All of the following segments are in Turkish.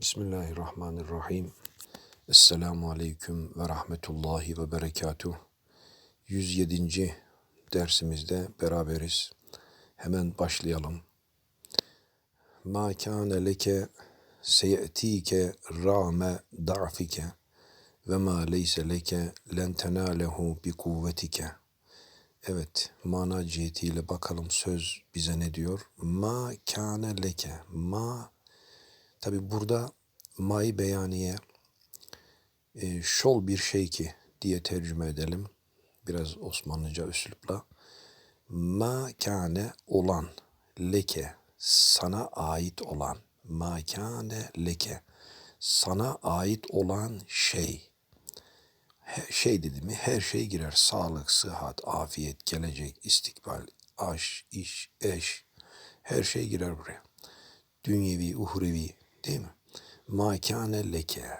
Bismillahirrahmanirrahim. Esselamu Aleyküm ve Rahmetullahi ve Berekatuh. 107. dersimizde beraberiz. Hemen başlayalım. Ma kâne leke seye'tike ra'me da'fike ve ma leyse leke len tenâlehu bi kuvvetike. Evet, mana cihetiyle bakalım söz bize ne diyor? Ma kâne leke. Ma Tabi burada mai beyaniye e, şol bir şey ki diye tercüme edelim. Biraz Osmanlıca üslupla. Ma kâne olan, leke, sana ait olan. Ma kâne leke, sana ait olan şey. Her şey dedi mi her şey girer. Sağlık, sıhhat, afiyet, gelecek, istikbal, aş, iş, eş. Her şey girer buraya. Dünyevi, uhrevi değil mi? Ma leke,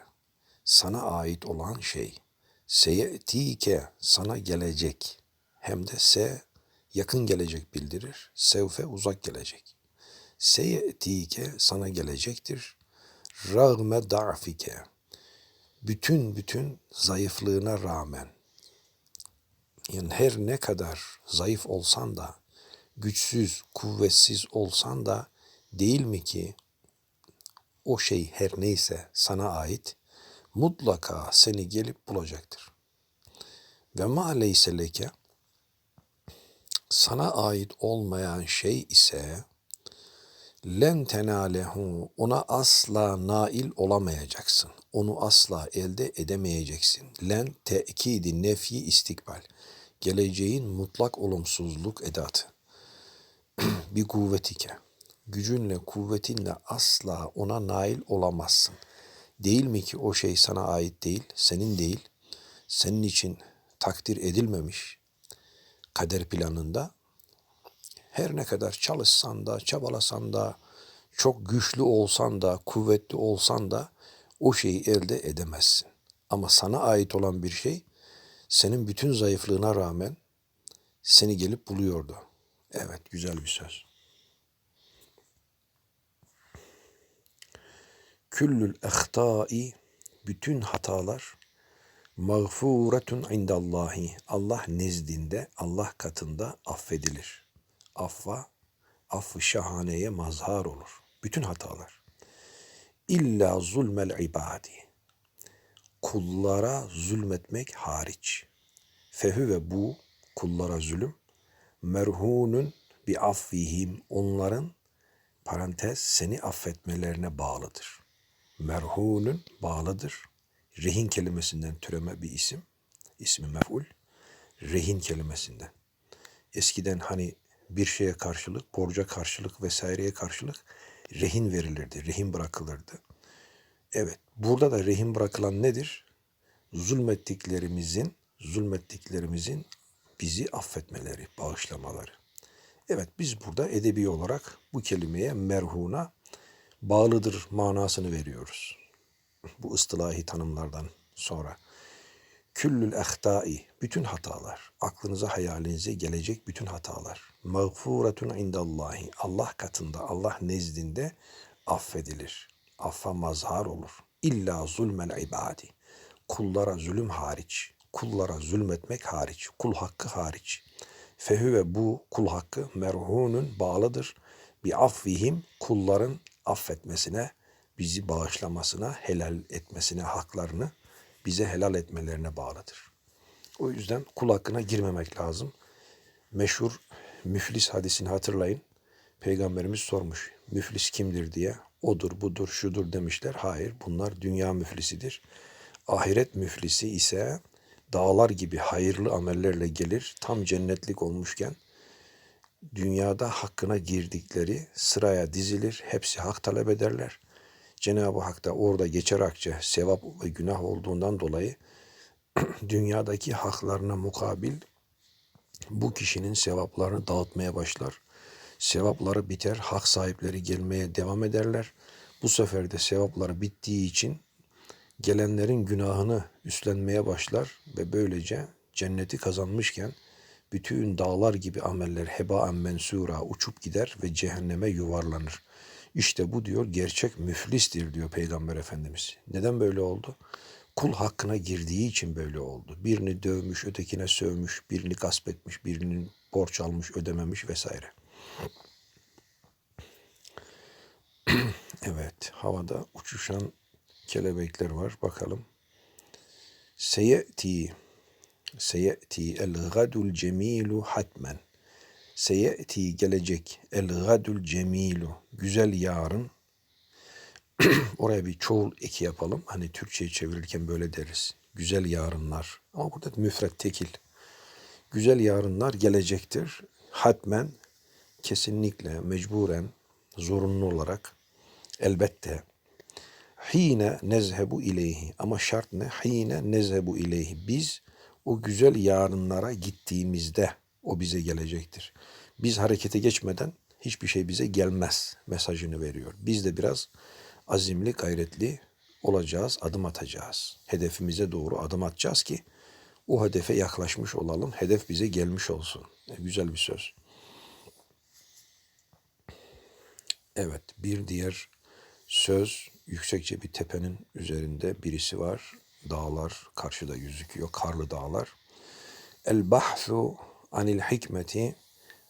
sana ait olan şey. Seyetike, sana gelecek. Hem de se, yakın gelecek bildirir. Sevfe, uzak gelecek. Seyetike, sana gelecektir. Rağme da'fike, bütün bütün zayıflığına rağmen. Yani her ne kadar zayıf olsan da, güçsüz, kuvvetsiz olsan da değil mi ki o şey her neyse sana ait mutlaka seni gelip bulacaktır. Ve ma leyse leke sana ait olmayan şey ise len tenalehu ona asla nail olamayacaksın. Onu asla elde edemeyeceksin. Len tekidi nefi istikbal. Geleceğin mutlak olumsuzluk edatı. bir kuvvetike gücünle, kuvvetinle asla ona nail olamazsın. Değil mi ki o şey sana ait değil, senin değil, senin için takdir edilmemiş kader planında. Her ne kadar çalışsan da, çabalasan da, çok güçlü olsan da, kuvvetli olsan da o şeyi elde edemezsin. Ama sana ait olan bir şey senin bütün zayıflığına rağmen seni gelip buluyordu. Evet, güzel bir söz. Küllül ehtai bütün hatalar mağfuretun indallahi Allah nezdinde Allah katında affedilir. Affa affı şahaneye mazhar olur. Bütün hatalar. İlla zulmel ibadi. Kullara zulmetmek hariç. Fehü ve bu kullara zulüm merhunun bi affihim onların parantez seni affetmelerine bağlıdır merhunun bağlıdır. Rehin kelimesinden türeme bir isim. İsmi mef'ul. Rehin kelimesinden. Eskiden hani bir şeye karşılık, borca karşılık vesaireye karşılık rehin verilirdi, rehin bırakılırdı. Evet, burada da rehin bırakılan nedir? Zulmettiklerimizin, zulmettiklerimizin bizi affetmeleri, bağışlamaları. Evet, biz burada edebi olarak bu kelimeye merhuna bağlıdır manasını veriyoruz. Bu ıstılahi tanımlardan sonra. Küllül ehtai, bütün hatalar, aklınıza hayalinize gelecek bütün hatalar. Mağfuretun indallahi, Allah katında, Allah nezdinde affedilir. Affa mazhar olur. İlla zulmel ibadi. Kullara zulüm hariç, kullara zulmetmek hariç, kul hakkı hariç. Fehü ve bu kul hakkı merhunun bağlıdır. Bi affihim kulların affetmesine, bizi bağışlamasına, helal etmesine, haklarını bize helal etmelerine bağlıdır. O yüzden kul hakkına girmemek lazım. Meşhur müflis hadisini hatırlayın. Peygamberimiz sormuş. Müflis kimdir diye. Odur, budur, şudur demişler. Hayır, bunlar dünya müflisidir. Ahiret müflisi ise dağlar gibi hayırlı amellerle gelir. Tam cennetlik olmuşken dünyada hakkına girdikleri sıraya dizilir. Hepsi hak talep ederler. Cenab-ı Hak da orada geçer akçe sevap ve günah olduğundan dolayı dünyadaki haklarına mukabil bu kişinin sevaplarını dağıtmaya başlar. Sevapları biter, hak sahipleri gelmeye devam ederler. Bu sefer de sevapları bittiği için gelenlerin günahını üstlenmeye başlar ve böylece cenneti kazanmışken bütün dağlar gibi ameller heba mensura uçup gider ve cehenneme yuvarlanır. İşte bu diyor gerçek müflistir diyor Peygamber Efendimiz. Neden böyle oldu? Kul hakkına girdiği için böyle oldu. Birini dövmüş, ötekine sövmüş, birini gasp etmiş, birinin borç almış, ödememiş vesaire. evet, havada uçuşan kelebekler var. Bakalım. Seyeti Seyeti el gadul cemilu hatmen. Seyeti gelecek el gadul cemilu güzel yarın. Oraya bir çoğul eki yapalım. Hani Türkçe'yi çevirirken böyle deriz. Güzel yarınlar. Ama burada müfret tekil. Güzel yarınlar gelecektir. Hatmen kesinlikle mecburen zorunlu olarak elbette hine nezhebu ileyhi ama şart ne? Hine nezhebu ileyhi. Biz o güzel yarınlara gittiğimizde o bize gelecektir. Biz harekete geçmeden hiçbir şey bize gelmez mesajını veriyor. Biz de biraz azimli, gayretli olacağız, adım atacağız. Hedefimize doğru adım atacağız ki o hedefe yaklaşmış olalım. Hedef bize gelmiş olsun. E, güzel bir söz. Evet, bir diğer söz yüksekçe bir tepenin üzerinde birisi var. Dağlar karşıda gözüküyor, karlı dağlar. El bahsu anil hikmeti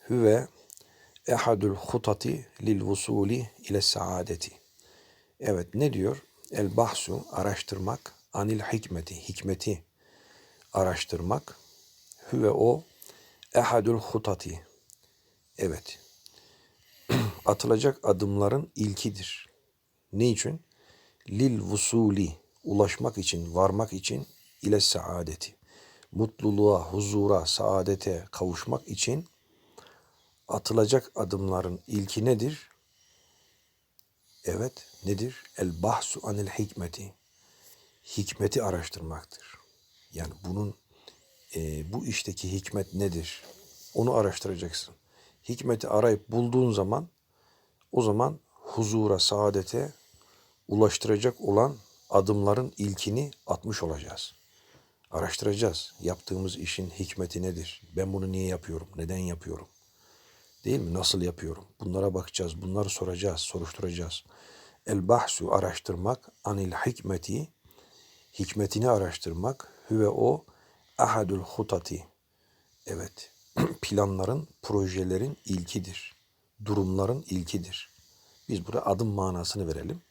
huve ehadul hutati lil vusuli ile saadeti. Evet ne diyor? El bahsu araştırmak anil hikmeti hikmeti araştırmak huve o ehadul hutati. Evet. Atılacak adımların ilkidir. Ne için? Lil vusuli ulaşmak için, varmak için ile saadeti. Mutluluğa, huzura, saadete kavuşmak için atılacak adımların ilki nedir? Evet, nedir? El bahsu anil hikmeti. Hikmeti araştırmaktır. Yani bunun e, bu işteki hikmet nedir? Onu araştıracaksın. Hikmeti arayıp bulduğun zaman o zaman huzura, saadete ulaştıracak olan adımların ilkini atmış olacağız. Araştıracağız. Yaptığımız işin hikmeti nedir? Ben bunu niye yapıyorum? Neden yapıyorum? Değil mi? Nasıl yapıyorum? Bunlara bakacağız. Bunları soracağız, soruşturacağız. El bahsu araştırmak, anil hikmeti, hikmetini araştırmak, hüve o ahadul hutati. Evet, planların, projelerin ilkidir. Durumların ilkidir. Biz burada adım manasını verelim.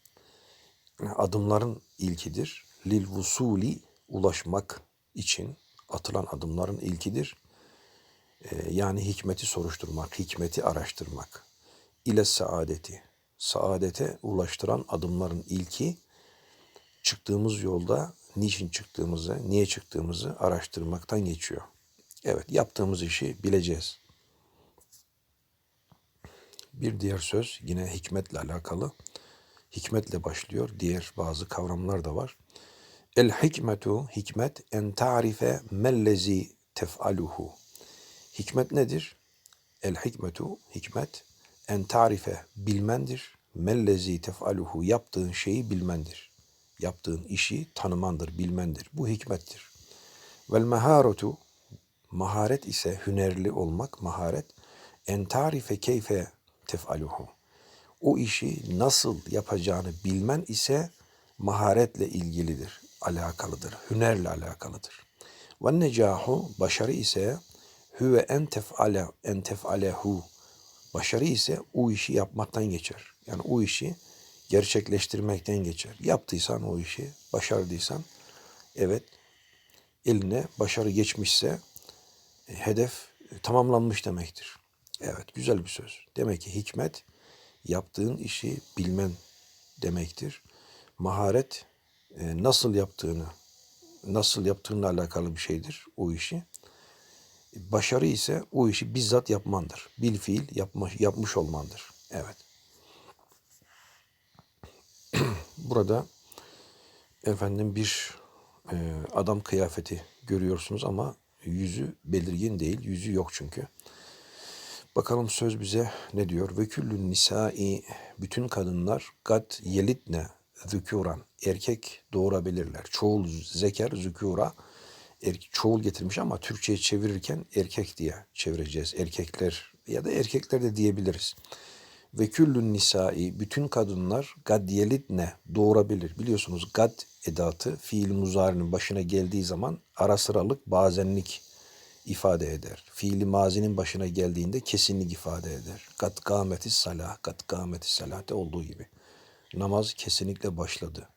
Adımların ilkidir. Lil vusuli ulaşmak için atılan adımların ilkidir. Ee, yani hikmeti soruşturmak, hikmeti araştırmak. İle saadeti. Saadete ulaştıran adımların ilki çıktığımız yolda niçin çıktığımızı, niye çıktığımızı araştırmaktan geçiyor. Evet, yaptığımız işi bileceğiz. Bir diğer söz yine hikmetle alakalı. Hikmetle başlıyor. Diğer bazı kavramlar da var. El hikmetu hikmet en tarife mellezi tef'aluhu. Hikmet nedir? El hikmetu hikmet en tarife bilmendir. Mellezi tef'aluhu yaptığın şeyi bilmendir. Yaptığın işi tanımandır, bilmendir. Bu hikmettir. Vel meharetu maharet ise hünerli olmak, maharet en tarife keyfe tef'aluhu. O işi nasıl yapacağını bilmen ise maharetle ilgilidir, alakalıdır, hünerle alakalıdır. Ve necahu başarı ise huve en tef'ale en tef'alehu. Başarı ise o işi yapmaktan geçer. Yani o işi gerçekleştirmekten geçer. Yaptıysan o işi, başardıysan evet eline başarı geçmişse e, hedef e, tamamlanmış demektir. Evet güzel bir söz. Demek ki hikmet yaptığın işi bilmen demektir. Maharet e, nasıl yaptığını, nasıl yaptığınla alakalı bir şeydir o işi. Başarı ise o işi bizzat yapmandır. Bil fiil yapma, yapmış olmandır. Evet. Burada efendim bir e, adam kıyafeti görüyorsunuz ama yüzü belirgin değil. Yüzü yok çünkü. Bakalım söz bize ne diyor? Ve küllün nisai bütün kadınlar kat yelitne zükuran erkek doğurabilirler. Çoğul zeker zükura erkek, çoğul getirmiş ama Türkçe'ye çevirirken erkek diye çevireceğiz. Erkekler ya da erkekler de diyebiliriz. Ve küllün nisai bütün kadınlar gad yelidne doğurabilir. Biliyorsunuz gad edatı fiil muzarinin başına geldiği zaman ara sıralık bazenlik ifade eder. Fiili mazinin başına geldiğinde kesinlik ifade eder. Kat kâmeti salah, kat kâmeti salahte olduğu gibi. Namaz kesinlikle başladı.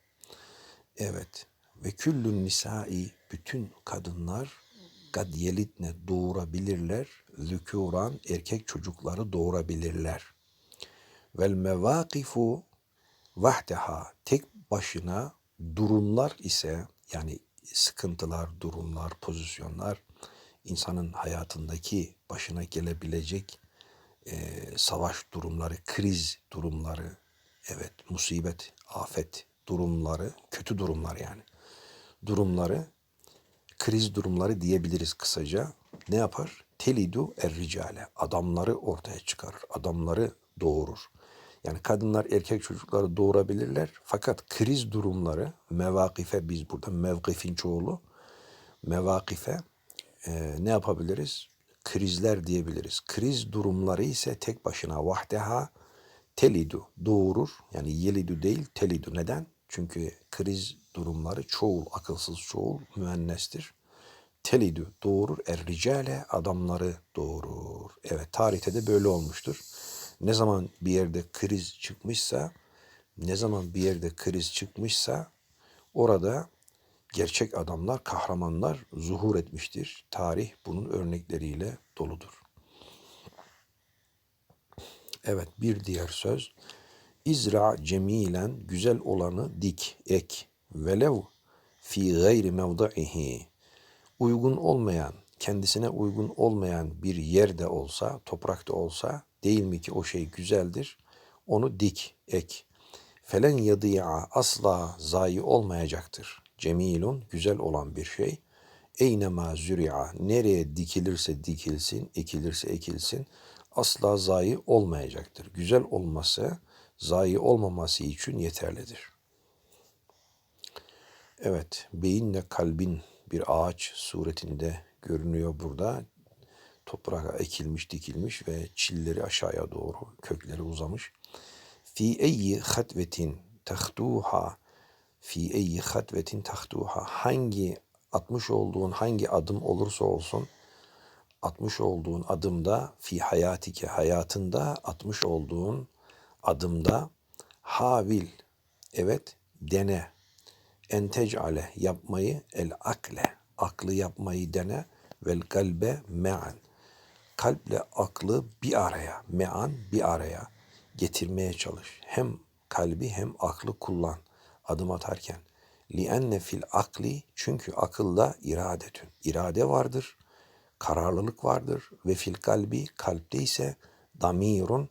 Evet. Ve küllün nisai bütün kadınlar kad yelitne doğurabilirler. Zükûran erkek çocukları doğurabilirler. Vel mevakifu vahdeha tek başına durumlar ise yani sıkıntılar, durumlar, pozisyonlar insanın hayatındaki başına gelebilecek e, savaş durumları, kriz durumları, evet musibet, afet durumları, kötü durumlar yani. Durumları, kriz durumları diyebiliriz kısaca. Ne yapar? Telidu erricale. Adamları ortaya çıkarır. Adamları doğurur. Yani kadınlar erkek çocukları doğurabilirler. Fakat kriz durumları, mevakife biz burada mevkifin çoğulu, mevakife e, ne yapabiliriz? Krizler diyebiliriz. Kriz durumları ise tek başına vahdeha telidu doğurur. Yani yelidu değil telidu. Neden? Çünkü kriz durumları çoğul, akılsız çoğul müennestir. Telidu doğurur. Er adamları doğurur. Evet tarihte de böyle olmuştur. Ne zaman bir yerde kriz çıkmışsa, ne zaman bir yerde kriz çıkmışsa orada gerçek adamlar, kahramanlar zuhur etmiştir. Tarih bunun örnekleriyle doludur. Evet bir diğer söz. İzra cemilen güzel olanı dik, ek. Velev fi gayri mevdaihi. Uygun olmayan, kendisine uygun olmayan bir yerde olsa, toprakta olsa değil mi ki o şey güzeldir? Onu dik, ek. Felen yadıya asla zayi olmayacaktır. Cemilun güzel olan bir şey. Eynema züri'a nereye dikilirse dikilsin, ekilirse ekilsin asla zayi olmayacaktır. Güzel olması zayi olmaması için yeterlidir. Evet, beyinle kalbin bir ağaç suretinde görünüyor burada. Toprağa ekilmiş, dikilmiş ve çilleri aşağıya doğru, kökleri uzamış. Fi eyyi hatvetin tahtuha fi eyyi hatvetin tahtuha. Hangi atmış olduğun hangi adım olursa olsun atmış olduğun adımda fi hayatike hayatında atmış olduğun adımda havil evet dene. Entecale yapmayı el akle. Aklı yapmayı dene. Vel kalbe me'an. Kalple aklı bir araya me'an bir araya getirmeye çalış. Hem kalbi hem aklı kullan adım atarken. Lienne fil akli çünkü akılda iradetün. İrade vardır, kararlılık vardır ve fil kalbi kalpte ise damirun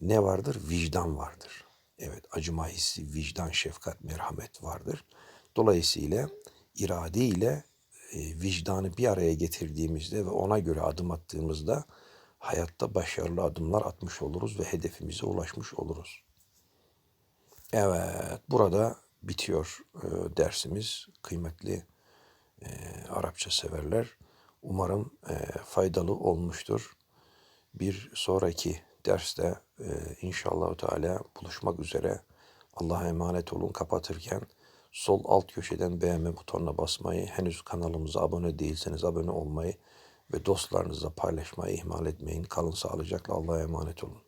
ne vardır? Vicdan vardır. Evet acıma hissi, vicdan, şefkat, merhamet vardır. Dolayısıyla irade ile e, vicdanı bir araya getirdiğimizde ve ona göre adım attığımızda hayatta başarılı adımlar atmış oluruz ve hedefimize ulaşmış oluruz. Evet, burada bitiyor e, dersimiz. Kıymetli e, Arapça severler. Umarım e, faydalı olmuştur. Bir sonraki derste e, inşallah Teala buluşmak üzere. Allah'a emanet olun. Kapatırken sol alt köşeden beğenme butonuna basmayı, henüz kanalımıza abone değilseniz abone olmayı ve dostlarınızla paylaşmayı ihmal etmeyin. Kalın sağlıcakla Allah'a emanet olun.